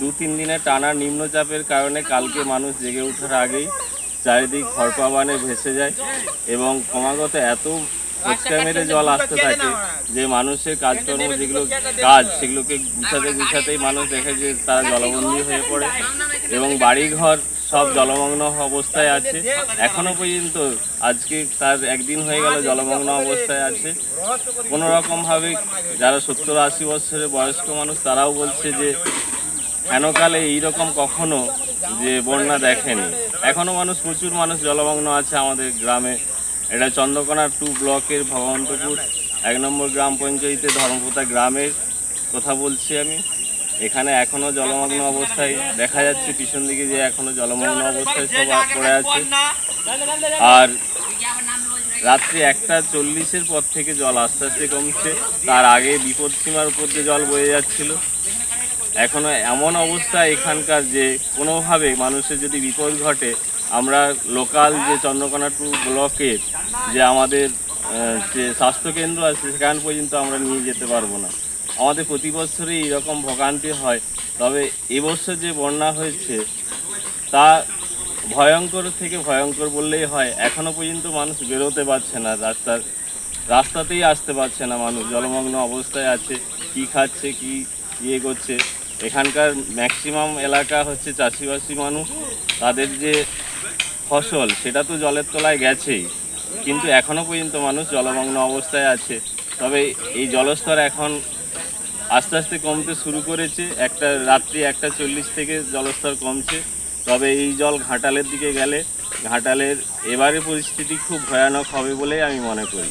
দু তিন দিনের টানা নিম্নচাপের কারণে কালকে মানুষ জেগে ওঠার আগেই চারিদিক খড়পাবানে ভেসে যায় এবং ক্রমাগত এত ফুচকা মেরে জল আসতে থাকে যে মানুষের কাজকর্ম যেগুলো কাজ সেগুলোকে গুছাতে গুছাতেই মানুষ দেখে যে তারা জলবন্দী হয়ে পড়ে। এবং বাড়িঘর সব জলমগ্ন অবস্থায় আছে। এখনও পর্যন্ত আজকে তার একদিন হয়ে গেল জলমগ্ন অবস্থায় আছে। কোনো রকমভাবে যারা সত্তর আশি বছরের বয়স্ক মানুষ তারাও বলছে যে হেনকালে এইরকম কখনো যে বন্যা দেখেনি? এখনও মানুষ, প্রচুর মানুষ জলমগ্ন আছে আমাদের গ্রামে। এটা চন্দ্রকোনা টু ব্লকের ভগবন্তপুর, এক নম্বর গ্রাম পঞ্চায়েতে ধর্মপোতা গ্রামের কথা বলছি আমি। এখানে এখনও জলমগ্ন অবস্থায় দেখা যাচ্ছে, পিছন দিকে যে এখনও জলমগ্ন অবস্থায় সব পড়ে আছে। আর রাত্রি একটা চল্লিশের পর থেকে জল আস্তে আস্তে কমছে। তার আগে বিপদ সীমার উপর দিয়ে জল বয়ে যাচ্ছিল। এখনও এমন অবস্থা এখানকার যে কোনোভাবে মানুষের যদি বিপদ ঘটে, আমরা লোকাল যে চন্দ্রকোনা টু ব্লকের যে আমাদের যে স্বাস্থ্যকেন্দ্র আছে, সেখান পর্যন্ত আমরা নিয়ে যেতে পারব না। আমাদের প্রতি বছরই এরকম ভোগান্তি হয়, তবে এবছর যে বন্যা হয়েছে, তা ভয়ঙ্কর থেকে ভয়ঙ্কর বললেই হয়। এখনও পর্যন্ত মানুষ বেরোতে পারছে না, রাস্তার, রাস্তাতেই আসতে পারছে না মানুষ। জলমগ্ন অবস্থায় আছে, কি খাচ্ছে, কি ইয়ে করছে। এখানকার ম্যাক্সিমাম এলাকা হচ্ছে চাষিবাসী মানুষ। তাদের যে ফসল, সেটা তো জলের তলায় গেছেই। কিন্তু এখনও পর্যন্ত মানুষ জলমগ্ন অবস্থায় আছে। তবে এই জলস্তর এখন আস্তে আস্তে কমতে শুরু করেছে। একটা রাত্রি একটা চল্লিশ থেকে জলস্তর কমছে। তবে এই জল ঘাটালের দিকে গেলে, ঘাটালের এবারে পরিস্থিতি খুব ভয়ানক হবে বলে আমি মনে করি।